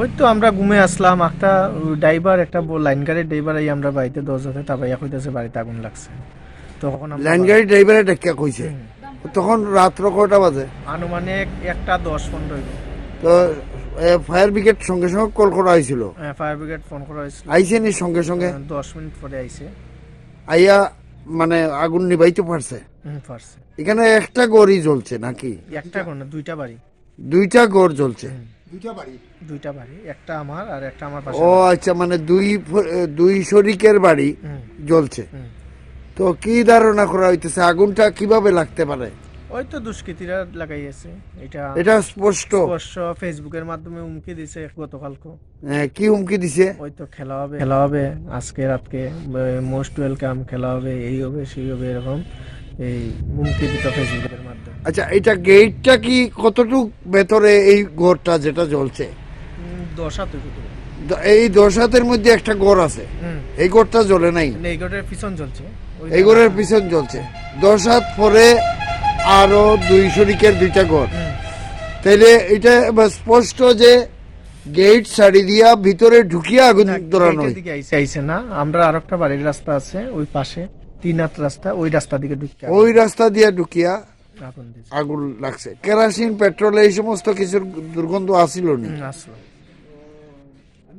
ওই তো আমরা ঘুমে আসলাম একটা ড্রাইভার একটা লাইন গাড়ির ড্রাইভার এই আমরা বাড়িতে দশ দরজাতে তা ভাইয়া কইতেছে বাড়িতে আগুন লাগছে। তখন লাইন গাড়ি ড্রাইভারে ডাক্কা কইছে। তখন রাত্র কয়টা বাজে? আনুমানিক একটা দশ পনেরো। তো ফায়ার ব্রিগেড সঙ্গে সঙ্গে কল করা হয়েছিল? হ্যাঁ, ফায়ার ব্রিগেড ফোন করা হয়েছিল। আইসে নি সঙ্গে সঙ্গে? দশ মিনিট পরে আইছে। আইয়া মানে আগুন নিবাইতে পারছে? হুম, পারছে। এখানে একটা গড়ি জ্বলছে নাকি? একটা কোন দুইটা বাড়ি। দুইটা গড় জ্বলছে। দুইটা বাড়ি? দুইটা বাড়ি একটা আমার আর একটা আমার পাশে ও আচ্ছা মানে দুই দুই শরিকের বাড়ি জ্বলছে। তো কি ধারণা করা হইতেছে আগুনটা কীভাবে লাগতে পারে? ওই তো দুষ্কৃতীরা লাগাইছে এটা এটা স্পষ্ট। অবশ্য ফেসবুকের মাধ্যমে উমকি দিছে গতকালকে হ্যাঁ, কি হুমকি দিছে? ওই তো খেলা হবে খেলা হবে। আজকে রাতকে মোস্ট ওয়েলকাম খেলা হবে এই হবে সেই হবে এরকম। এই হুমকি দিত ফেসবুকের মাধ্যমে। আচ্ছা এটা গেটটা কি কতটুক ভেতরে এই ঘরটা যেটা জ্বলছে? এই দশ হাতের মধ্যে একটা ঘর আছে। এই ঘরটা জ্বলে নাই? এই ঘরের পিছন ওই এই ঘরের পিছন জ্বলছে। দশ হাত পরে আরও দুই শরিকের দুইটা ঘর। তাইলে এটা স্পষ্ট যে গেট সারি দিয়া ভিতরে ঢুকিয়া আগুন ধরানো আইছে না। আমরা আর একটা বাড়ির রাস্তা আছে ওই পাশে। তিন রাস্তা ওই রাস্তা দিকে ঢুকে ওই রাস্তা দিয়া ঢুকিয়া আগুন লাগছে। কেরাসিন পেট্রোল এই সমস্ত কিছুর দুর্গন্ধ আসিল নি?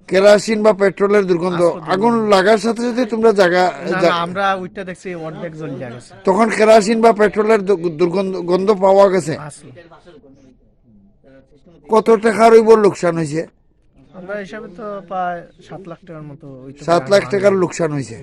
কেরাসিন বা পেট্রোলের দুর্গন্ধ আগুন লাগার সাথে সাথে তোমরা জায়গা আমরা ওইটা দেখছি অর্ধেক গেছে। তখন কেরাসিন বা পেট্রোলের দুর্গন্ধ গন্ধ পাওয়া গেছে? কত টাকার ওই লোকসান হয়েছে? আমরা হিসাবে তো প্রায় সাত লাখ টাকার মতো সাত লাখ টাকার লোকসান হয়েছে।